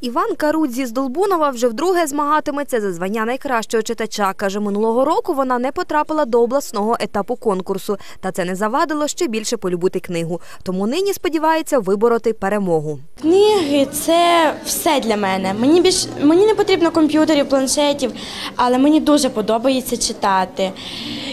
Іван Карудзі з Долбунова вже вдруге змагатиметься за звання найкращого читача. Каже, минулого року вона не потрапила до обласного етапу конкурсу, та це не завадило ще більше полюбити книгу. Тому нині сподівається вибороти перемогу. Книги це все для мене. Мені більш мені не потрібно комп'ютерів, планшетів, але мені дуже подобається читати.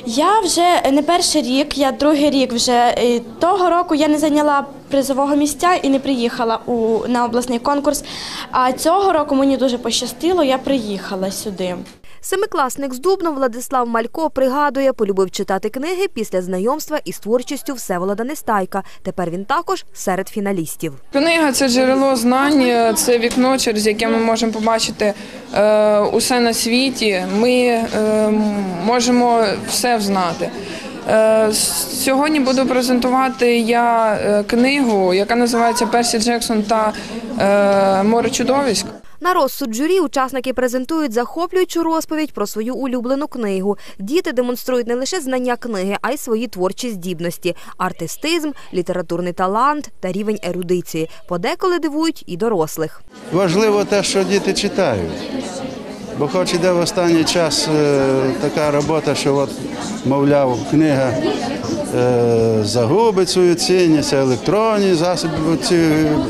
Я вже не перший рік, я другий рік вже того року я не зайняла призового місця і не приїхала у на обласний конкурс. А цього року мені дуже пощастило, я приїхала сюди. Семикласник з Дубно Владислав Малько пригадує, полюбив читати книги після знайомства із творчістю Всеволода Нестайка. Тепер він також серед фіналістів. Книга це джерело знань, це вікно, через яке ми можемо побачити е, усе на світі. Ми е, можемо все взнати. Е, Сьогодні буду презентувати я е, книгу, яка називається Персі Джексон та е, Море чудовиськ. На розсуд журі учасники презентують захоплюючу розповідь про свою улюблену книгу. Діти демонструють не лише знання книги, а й свої творчі здібності, артистизм, літературний талант та рівень ерудиції. Подеколи дивують і дорослих. Важливо те, що діти читають. Бо хоч іде в останній час е, така робота, що от, мовляв, книга е, загубить свою цінність, електронні засоби, ці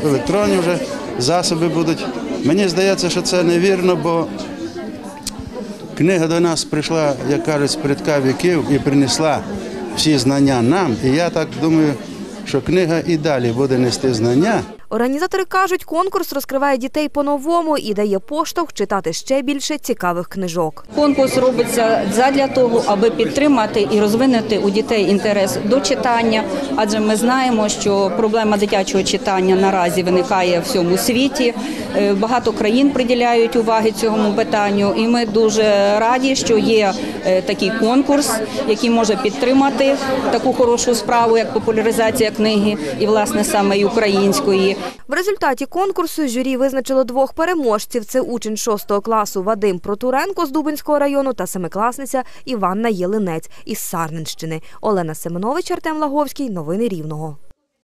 електронні вже засоби будуть. Мені здається, що це невірно, бо книга до нас прийшла, як кажуть, з передка віків і принесла всі знання нам. І я так думаю, що книга і далі буде нести знання. Організатори кажуть, конкурс розкриває дітей по-новому і дає поштовх читати ще більше цікавих книжок. Конкурс робиться задля того, аби підтримати і розвинути у дітей інтерес до читання, адже ми знаємо, що проблема дитячого читання наразі виникає в всьому світі. Е, Багато країн приділяють уваги цьому питанню, і ми дуже раді, що є е, такий конкурс, який може підтримати таку хорошу справу, як популяризація книги, і власне саме і української. В результаті конкурсу журі визначило двох переможців. Це учень 6 класу Вадим Протуренко з Дубинського району та семикласниця Іванна Єлинець із Сарненщини. Олена Семенович, Артем Лаговський. Новини Рівного.